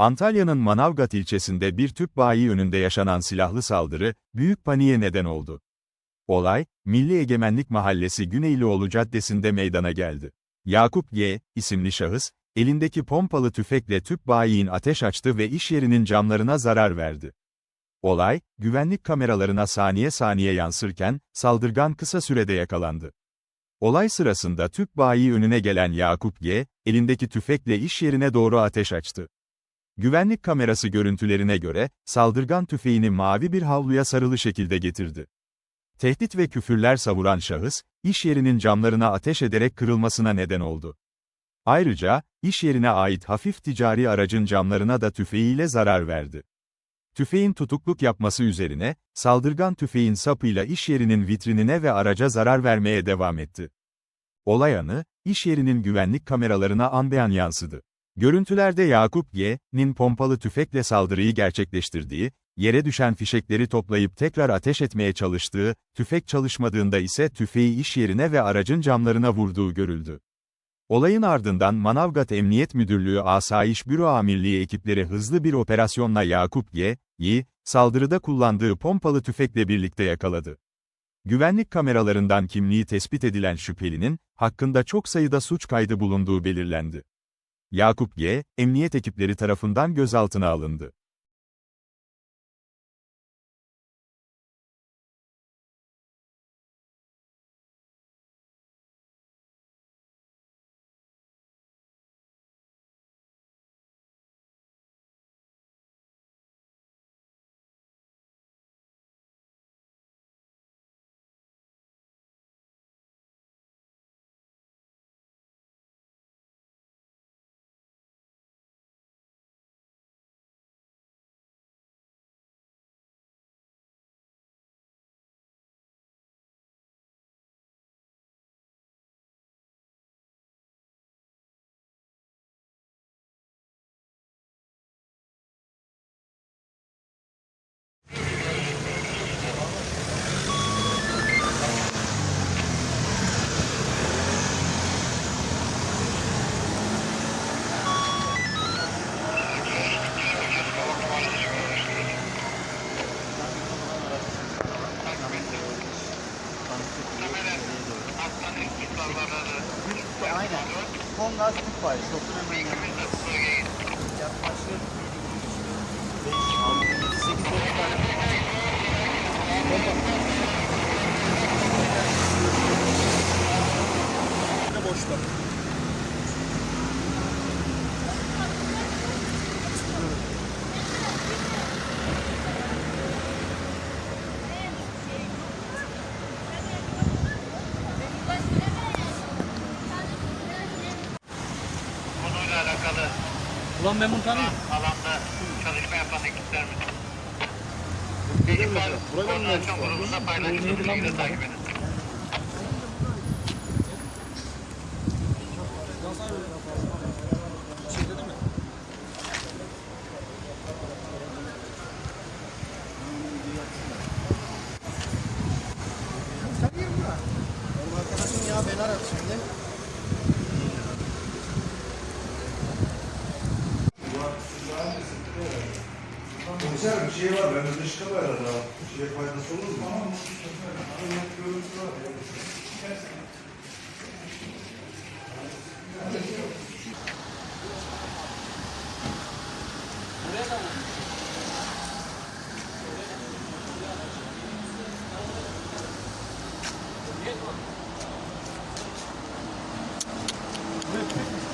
Antalya'nın Manavgat ilçesinde bir tüp bayi önünde yaşanan silahlı saldırı, büyük paniğe neden oldu. Olay, Milli Egemenlik Mahallesi Güneylioğlu Caddesi'nde meydana geldi. Yakup G. isimli şahıs, elindeki pompalı tüfekle tüp bayiyin ateş açtı ve iş yerinin camlarına zarar verdi. Olay, güvenlik kameralarına saniye saniye yansırken, saldırgan kısa sürede yakalandı. Olay sırasında tüp bayi önüne gelen Yakup G., elindeki tüfekle iş yerine doğru ateş açtı. Güvenlik kamerası görüntülerine göre, saldırgan tüfeğini mavi bir havluya sarılı şekilde getirdi. Tehdit ve küfürler savuran şahıs, iş yerinin camlarına ateş ederek kırılmasına neden oldu. Ayrıca, iş yerine ait hafif ticari aracın camlarına da tüfeğiyle zarar verdi. Tüfeğin tutukluk yapması üzerine, saldırgan tüfeğin sapıyla iş yerinin vitrinine ve araca zarar vermeye devam etti. Olay anı, iş yerinin güvenlik kameralarına an beyan yansıdı. Görüntülerde Yakup G.'nin pompalı tüfekle saldırıyı gerçekleştirdiği, yere düşen fişekleri toplayıp tekrar ateş etmeye çalıştığı, tüfek çalışmadığında ise tüfeği iş yerine ve aracın camlarına vurduğu görüldü. Olayın ardından Manavgat Emniyet Müdürlüğü Asayiş Büro Amirliği ekipleri hızlı bir operasyonla Yakup G.'yi, saldırıda kullandığı pompalı tüfekle birlikte yakaladı. Güvenlik kameralarından kimliği tespit edilen şüphelinin, hakkında çok sayıda suç kaydı bulunduğu belirlendi. Yakup G., emniyet ekipleri tarafından gözaltına alındı. Aynen. Kongaz tüp var. Şoförün önünde. Yaklaşık 5, 6, 7, 8, 9 tane. Boşta. Ulan ben bunu tanıyorum. alanda çalışma yapan ekipler mi? Dedim mi? Ekipler koordinasyon grubunda paylaşılır. Bilgileri takip edin. Benim şey var, bende var arada. Bir şeye faydası olur mu? Tamam. görüntü var